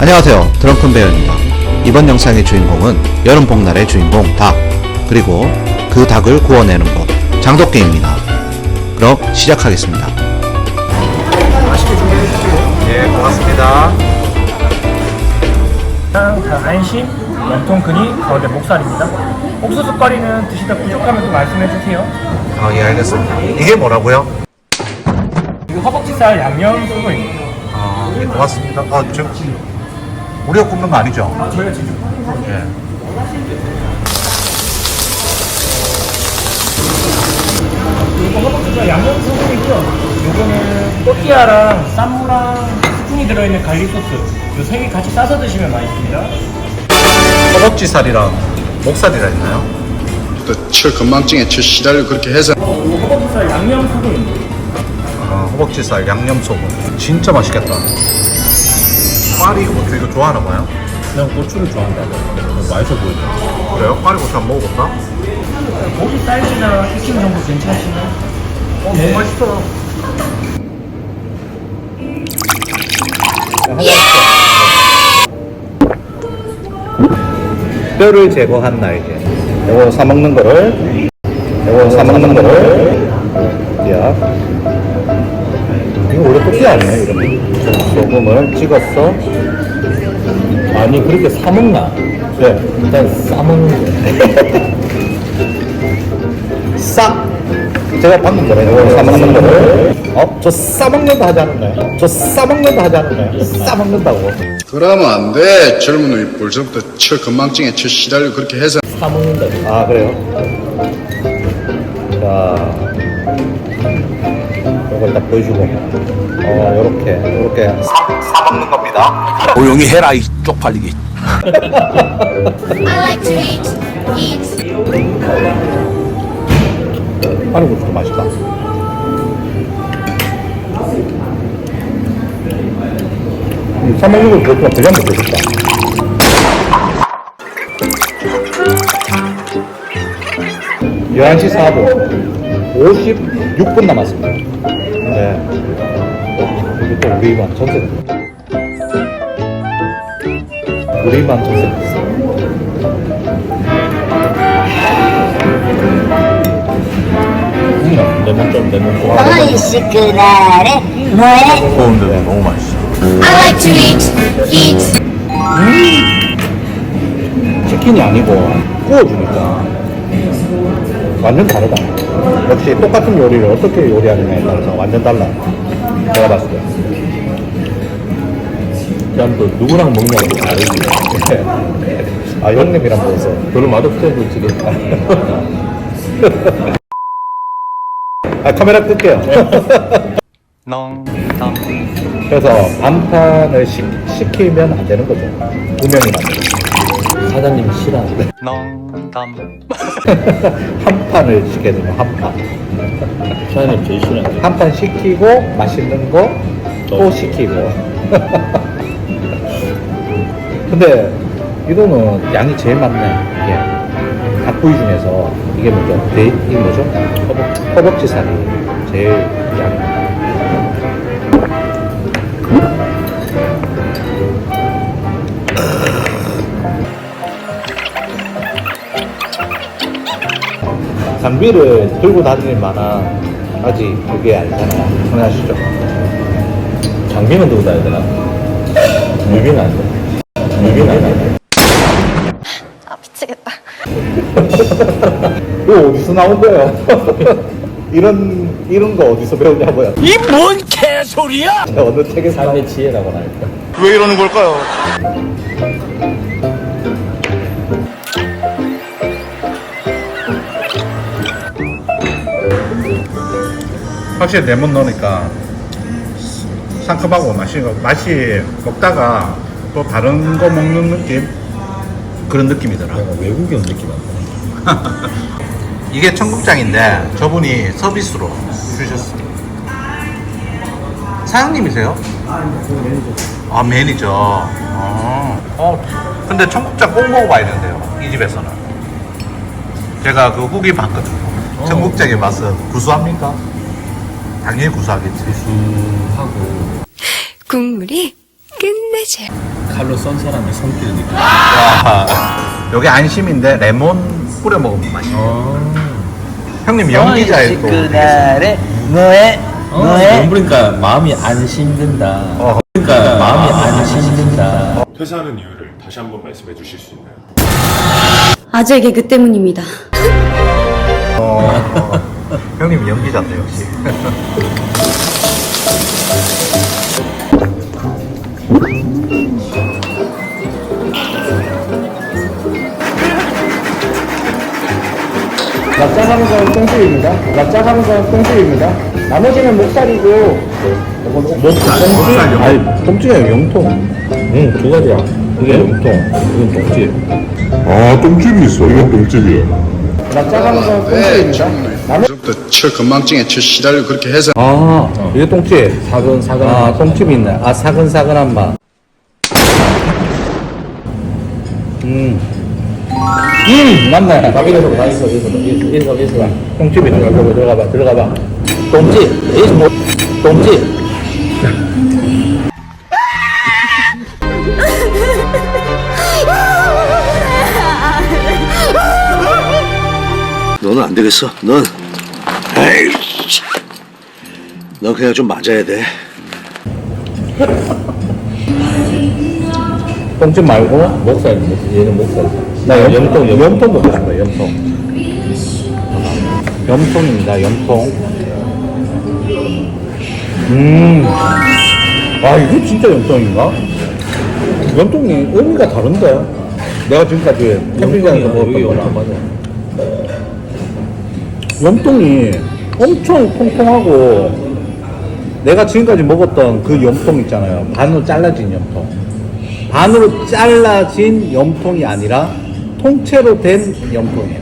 안녕하세요 드렁큰 베어입니다 이번 영상의 주인공은 여름 복날의 주인공 닭 그리고 그 닭을 구워내는 법 장독게입니다 그럼 시작하겠습니다 맛있게 준비해 주시고 예 고맙습니다 다 안심, 염통 근이, 가운데 목살입니다. 옥수수 거리는 드시다 부족하면 또 말씀해 주세요. 아예 알겠습니다 이게 뭐라고요? 이거 허벅지살 양념 소고입니다. 아예 고맙습니다 아 지금 우리가 굽는 거 아니죠? 저희가 직접 예. 이거 허벅지살 양념 소고이고요. 요거는 또띠아랑 쌈무랑 스푼이 들어있는 갈릭 소스 요 세 개 같이 싸서 드시면 맛있습니다. 허벅지 살이랑 목살이라 했나요? 또철 건망증에 철 시달려 그렇게 해서 이거 허벅지살 양념 소고입니다. 아, 허벅지 살 양념 소금 진짜 맛있겠다 꽈리 고추 이거 좋아하나 봐요? 그냥 고추를 좋아한다고 맛있어 보이죠 그래요? 꽈리 고추 한번 먹어볼까? 고기 사이즈나 익힘 정도 괜찮으시면 어, 너무 맛있어. 뼈를 제거한 날개. 요거 사 먹는 거를, 요거 사 먹는 거를, 야. 이거 원래 토끼 아니에요, 이름이? 소금을 찍었어. 아니 그렇게 사 먹나? 네. 일단 싸 먹는 거 싹! 제가 방금 전에 요거 사 먹는 거를, 어? 저 싸먹는다 하지 않았나요? 저 싸먹는다 하지 않았나요? 싸먹는다고. 그러면 안 돼. 젊은 벌써부터 철 건망증에 철 시달려 그렇게 해서 사먹는다 아 그래요? 자 이걸 딱 보여주고 어 요렇게 요렇게 사, 사 먹는 겁니다. 조용히 해라 이 쪽팔리기 I like to eat. Eat. 파는 고추도 맛있다. 이사 먹는 거 그것도 그냥 먹고 싶다. 11시 4분 56분 남았습니다. 네 또 우리만 전세 우리만 전세 음, 레몬 좀 레몬 좀 어이씨 그날에 너의 더운데 너무 맛있어 I like to eat. Eat. 치킨이 아니고 구워주니까 완전 다르다. 역시 똑같은 요리를 어떻게 요리하느냐에 따라서 완전 달라. 내가 봤을 때. 그냥 또 누구랑 먹냐고 다르지 아, 형님이랑 먹어서. 별로 맛없어 보이지 아, 카메라 끌게요. 그래서 반판을 시, 시키면 안 되는 거죠. 두 명이 만들어. 사장님이 싫어하는데 한 판을 시켜야 되면 한 판. 사장님 제일 싫어하는데 한판 시키고 맛있는 거 또 시키고. 근데 이거는 양이 제일 많네. 이게 닭부위 중에서 이게 뭐죠? 돼 이게 뭐죠? 허벅 허벅지살이 제일 장비를 들고 다닐 만한 아직 그게 아니잖아요. 생각하시죠? 장비는 들고 다녀야 되나? 유비는 안 돼. 유비는 안 돼. 아 미치겠다. 이거 어디서 나온 거예요? 이런 이런 거 어디서 배우냐고요? 이 뭔 개소리야 어느 책에서 나온 삶의 지혜라고 하니까 왜 이러는 걸까요? 확실히 레몬 넣으니까 상큼하고 맛이 맛이 먹다가 또 다른 거 먹는 느낌 그런 느낌이더라. 외국인 느낌 안 나. 이게 청국장인데 저분이 서비스로 주셨어요. 사장님이세요? 아 매니저. 어. 어. 근데 청국장 꼭 먹어봐야 된대요. 이 집에서는. 제가 그 후기 봤거든요. 청국장의 맛은 구수합니까? 당연히 구수하겠지. 하고 국물이 끝내줘요. 칼로 썬 사람의 손길을 느껴. 여기 안심인데 레몬 뿌려 먹으면 맛있어. 형님 연기자의 또. 그날에 너의 어, 너의 돈 부니까 마음이 안 신든다. 어. 그러니까 마음이 안 신든다. 퇴사하는 이유를 다시 한번 말씀해 주실 수 있나요? 아재 개그 때문입니다. 어, 형님 연기자인데 역시. 납작하는 건 똥집입니다. 납작하는 건 똥집입니다. 나머지는 목살이고 목살, 목살 아니, 똥집이 용통. 응, 두 가지야. 그게 용통, 이건 동지. 아 똥집이 있어 이건 똥집이야 건왜 똥집입니다. 이때부터 저 건망증에 저 시달려 그렇게 해서 아, 이게 똥집. 사근, 사근. 아, 똥집이 있네. 아, 사근사근한 맛. 음. 음, 맞네. 다 있어, 다 있어, 있어, 있어, 있어, 있어. 똥집이. 들어가, 들어가봐, 들어가봐. 똥집, 이게 뭐, 똥집. 안 되겠어. 넌, 에이, 너 그냥 좀 맞아야 돼. 똥집 말고, 목살, 목- 얘는 목살. 나 염, 염통, 염통. 염통 먹고 싶어요, 염통. 염통입니다, 염통. 음. 아, 이게 진짜 염통인가? 염통이 의미가 다른데? 내가 지금까지 캠핑장에서 먹었던 거랑. 염통이 엄청 통통하고 내가 지금까지 먹었던 그 염통 있잖아요. 반으로 잘라진 염통. 반으로 잘라진 염통이 아니라 통째로 된 염통이에요.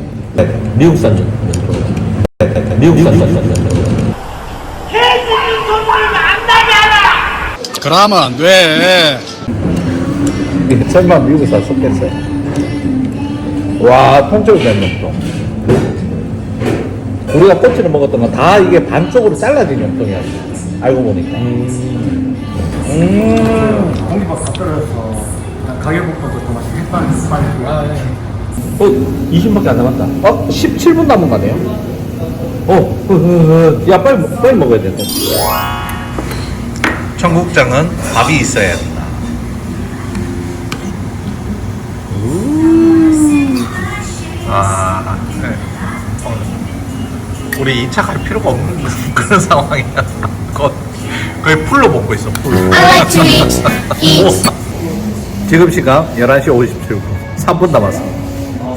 미국산 염통. 미국산 염통. 그러면 안 돼 설마 미국에서 쏟겠어요. 와, 통째로 된 염통. 우리가 꼬치를 먹었던 건 다 이게 반쪽으로 잘라진 염통이었어. 알고 보니까. 음. 공기밥 다 떨어져서 가격부터 더 맛이 햇반 햇반 아, 네. 어, 20분밖에 안 남았다. 어, 17분 남은 거네요. 어, 흐, 흐, 흐. 야, 빨리, 먹- 빨리 먹어야 돼. 또. 청국장은 밥이 있어야 된 우리 2차 갈 필요가 없는 그런 상황이야. 거- 거의 풀로 먹고 있어, 풀. I like to eat, eat. 지금 시각 11시 57분. 3분 남았어.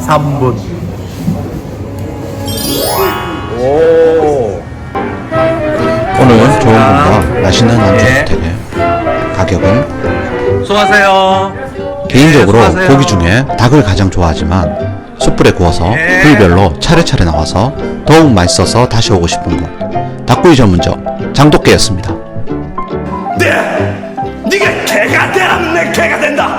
3분. 오. 오늘 좋은 분과 맛있는 안주 주택에 가격은 수고하세요. 개인적으로 수고하세요. 고기 중에 닭을 가장 좋아하지만 숯불에 구워서 예. 부위별로 차례차례 나와서 더욱 맛있어서 다시 오고 싶은 곳 닭구이 전문점 장독계였습니다. 네가 개가 되라면 내 개가 된다.